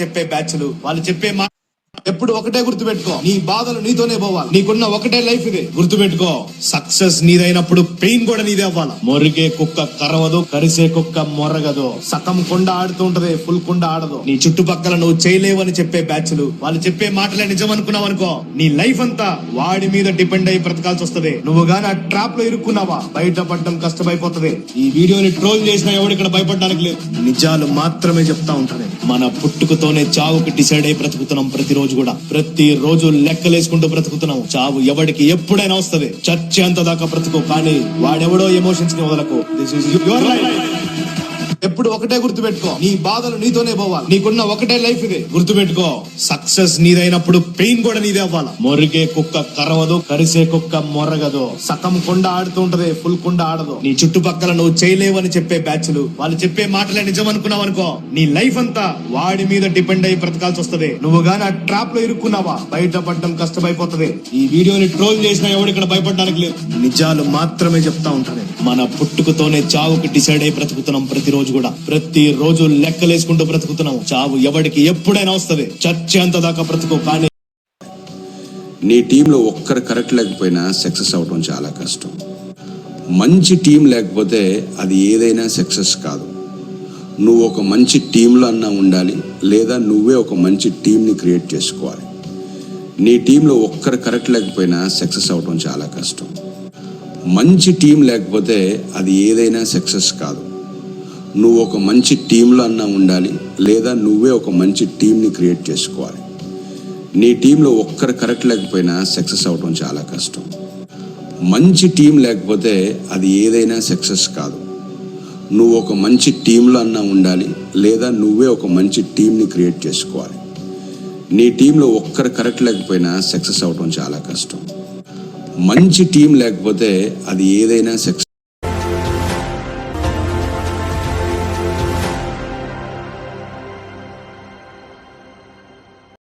చెప్పే బ్యాచ్లు. వాళ్ళు చెప్పే మా ఎప్పుడు ఒకటే గుర్తుపెట్టుకో. నీ బాధలు నీతోనే పోవాలి. నీకున్న ఒకటే లైఫ్ ఇదే. గుర్తుపెట్టుకో. సక్సెస్ నీదైనప్పుడు పెయిన్ కూడా నీదే అవ్వాలి. మొరిగే కుక్క కరవదు కరిసే కుక్క మొరగదు. సతం కొండ ఆడుతూ ఉంటది ఫుల్ కొండ ఆడదు. నీ చుట్టుపక్కల నువ్వు చేయలేవని చెప్పే బ్యాచ్లు. వాళ్ళు చెప్పే మాటలే నిజం అనుకున్నావు అనుకో నీ లైఫ్ అంతా వాడి మీద డిపెండ్ అయ్యి బ్రతకాల్సి వస్తది. నువ్వు గాని ఆ ట్రాప్లో ఇరుక్కున్నావా? బయటపడడం కష్టమైపోతుంది. ఈ వీడియోని ట్రోల్ చేసిన ఎవడు ఇక్కడ భయపడడానికి లేదు. నిజాలు మాత్రమే చెప్తా ఉంటాను మన పుట్టుకతోనే చావుకి డిసైడ్ అయి బ్రతుకుతున్నాం ప్రతిరోజు. కూడా ప్రతి రోజు లెక్కలేసుకుంటూ బ్రతుకుతున్నాం చావు ఎవడికి ఎప్పుడైనా వస్తది. చచ్చేంత దాకా బ్రతుకు కానీ వాడెవడో ఎమోషన్స్ని వదలకు. దిస్ ఇస్ యువర్ లైఫ్ ఎప్పుడు ఒకటే గుర్తు పెట్టుకో నీ బాధలు నీతోనే పోవాలి. నీకున్న ఒకటే లైఫ్ ఇదే. గుర్తు పెట్టుకో సక్సెస్ నీదైనప్పుడు పెయిన్ కూడా నీదే అవ్వాలి? మొరిగే కుక్క కరవదు కరిసే కుక్క మొరగదు. సగం కొండ ఆడుతూ ఉంటది ఫుల్ కొండ ఆడదు. నీ చుట్టుపక్కల నువ్వు చేయలేవని చెప్పే బ్యాచ్లు వాళ్ళు చెప్పే మాటలే నిజం అనుకున్నావు అనుకో నీ లైఫ్ అంతా వాడి మీద డిపెండ్ అయ్యి బ్రతకాల్సి వస్తది. నువ్వు గాని ఆ ట్రాప్లో ఇరుక్కున్నావా? బయటపడడం కష్టమైపోతది. ఈ వీడియోని ట్రోల్ చేసిన ఎవడు ఇక్కడ భయపడడానికి లేదు. నిజాలు మాత్రమే చెప్తా ఉంటాను మన పుట్టుకతోనే చావుకి డిసైడ్ అయి బ్రతుకుతున్నాం ప్రతిరోజు కూడా ప్రతి రోజు లెక్కలేసుకుంటూ బ్రతుకుతున్నాము. చావు ఎవడికి ఎప్పుడైనా వస్తుంది. చచ్చేంత దాకా బ్రతుకు కానీ నీ టీంలో ఒక్కరు కరెక్ట్ లేకపోయినా సక్సెస్ అవడం చాలా కష్టం. మంచి టీం లేకపోతే అది ఏదైనా సక్సెస్ కాదు. నువ్వు ఒక మంచి టీంలో అన్నా ఉండాలి లేదా నువ్వే ఒక మంచి టీంని క్రియేట్ చేసుకోవాలి. నీ టీంలో ఒక్కరు కరెక్ట్ లేకపోయినా సక్సెస్ అవడం చాలా కష్టం. మంచి టీం లేకపోతే అది ఏదైనా సక్సెస్ కాదు. నువ్వు ఒక మంచి టీంలో అన్నా ఉండాలి లేదా నువ్వే ఒక మంచి టీంని క్రియేట్ చేసుకోవాలి. నీ టీంలో ఒక్కరు కరెక్ట్ లేకపోయినా సక్సెస్ అవడం చాలా కష్టం. మంచి టీం లేకపోతే అది ఏదైనా సక్సెస్ కాదు. నువ్వు ఒక మంచి టీంలో అన్నా ఉండాలి లేదా నువ్వే ఒక మంచి టీంని క్రియేట్ చేసుకోవాలి. నీ టీంలో ఒక్కరు కరెక్ట్ లేకపోయినా సక్సెస్ అవడం చాలా కష్టం. మంచి టీం లేకపోతే అది ఏదైనా సక్సెస్